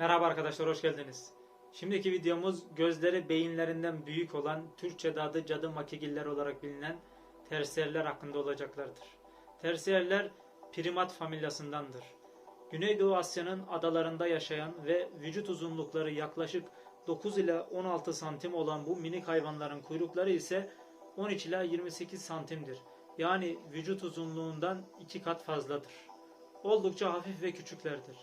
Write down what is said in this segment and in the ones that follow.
Merhaba arkadaşlar, hoş geldiniz. Şimdiki videomuz gözleri beyinlerinden büyük olan Türkçe'de adı cadı makigiller olarak bilinen tersiyerler hakkında olacaklardır. Tersiyerler primat familyasındandır. Güneydoğu Asya'nın adalarında yaşayan ve vücut uzunlukları yaklaşık 9 ile 16 santim olan bu minik hayvanların kuyrukları ise 13 ila 28 santimdir. Yani vücut uzunluğundan 2 kat fazladır. Oldukça hafif ve küçüklerdir.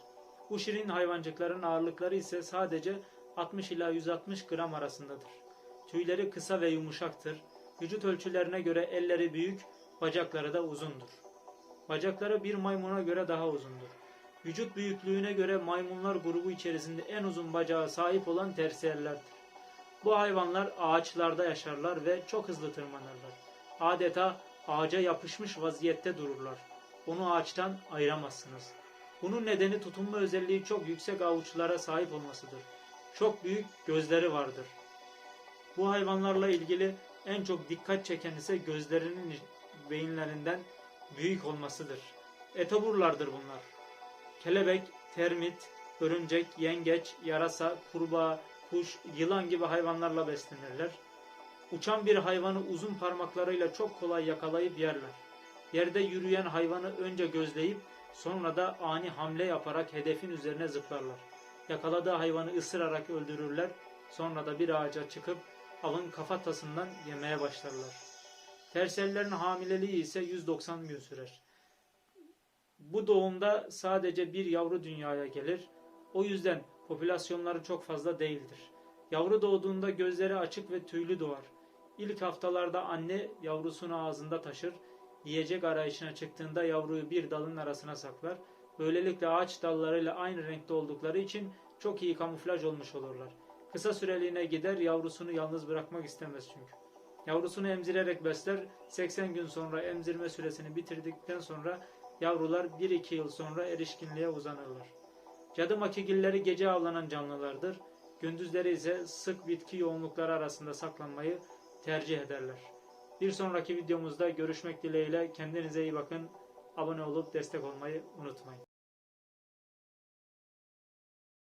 Bu şirin hayvancıkların ağırlıkları ise sadece 60 ila 160 gram arasındadır. Tüyleri kısa ve yumuşaktır. Vücut ölçülerine göre elleri büyük, bacakları da uzundur. Bacakları bir maymuna göre daha uzundur. Vücut büyüklüğüne göre maymunlar grubu içerisinde en uzun bacağı sahip olan tersiyerlerdir. Bu hayvanlar ağaçlarda yaşarlar ve çok hızlı tırmanırlar. Adeta ağaca yapışmış vaziyette dururlar. Onu ağaçtan ayıramazsınız. Bunun nedeni tutunma özelliği çok yüksek avuçlara sahip olmasıdır. Çok büyük gözleri vardır. Bu hayvanlarla ilgili en çok dikkat çeken ise gözlerinin beyinlerinden büyük olmasıdır. Etoburlardır bunlar. Kelebek, termit, örümcek, yengeç, yarasa, kurbağa, kuş, yılan gibi hayvanlarla beslenirler. Uçan bir hayvanı uzun parmaklarıyla çok kolay yakalayıp yerler. Yerde yürüyen hayvanı önce gözleyip sonra da ani hamle yaparak hedefin üzerine zıplarlar. Yakaladığı hayvanı ısırarak öldürürler. Sonra da bir ağaca çıkıp avın kafatasından yemeye başlarlar. Tersellerin hamileliği ise 190 gün sürer. Bu doğumda sadece bir yavru dünyaya gelir. O yüzden popülasyonları çok fazla değildir. Yavru doğduğunda gözleri açık ve tüylü doğar. İlk haftalarda anne yavrusunu ağzında taşır. Yiyecek arayışına çıktığında yavruyu bir dalın arasına saklar. Böylelikle ağaç dallarıyla aynı renkte oldukları için çok iyi kamuflaj olmuş olurlar. Kısa süreliğine gider yavrusunu yalnız bırakmak istemez çünkü. Yavrusunu emzirerek besler. 80 gün sonra emzirme süresini bitirdikten sonra yavrular 1-2 yıl sonra erişkinliğe uzanırlar. Cadı makigilleri gece avlanan canlılardır. Gündüzleri ise sık bitki yoğunlukları arasında saklanmayı tercih ederler. Bir sonraki videomuzda görüşmek dileğiyle kendinize iyi bakın. Abone olup destek olmayı unutmayın.